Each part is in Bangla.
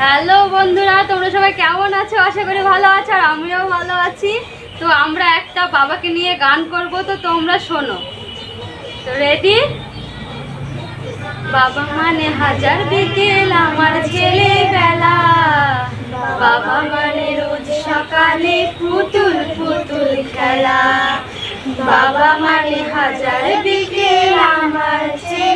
হ্যালো বন্ধুরা, তোমরা সবাই কেমন আছো? আশা করি ভালো আছো আর আমিও ভালো আছি। তো আমরা একটা বাবাকে নিয়ে গান করব, তো তোমরা শোনো। তো রেডি বাবা মানে হাজার বিকেল আমার ছেলে বেলা বাবা মানে রোজ সকালে পুতুল পুতুল খেলা। বাবা মানে হাজার বিকেল আমার ছেলে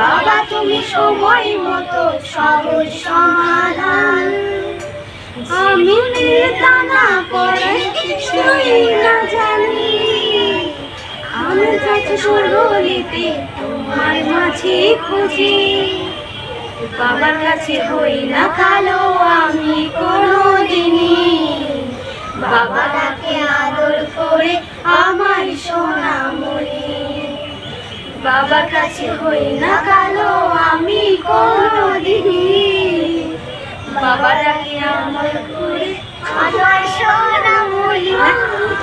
বাবা, তুমি সময় মতো সহজ সমাধান। আমি দানা পরে কিছুই না জানি। আমি যাচ্ছি স্বর্গলিতে তোমার মাঝে খুঁজি। বাবার কাছে হই না কালো, আমি কোনো দিনই বাবা ডাকে আদর করে আমার বাবার কাছে হই না কালো, আমি কোনো দিনই বাবা ডাকে আমার ঘুরে আমার? এটা মানে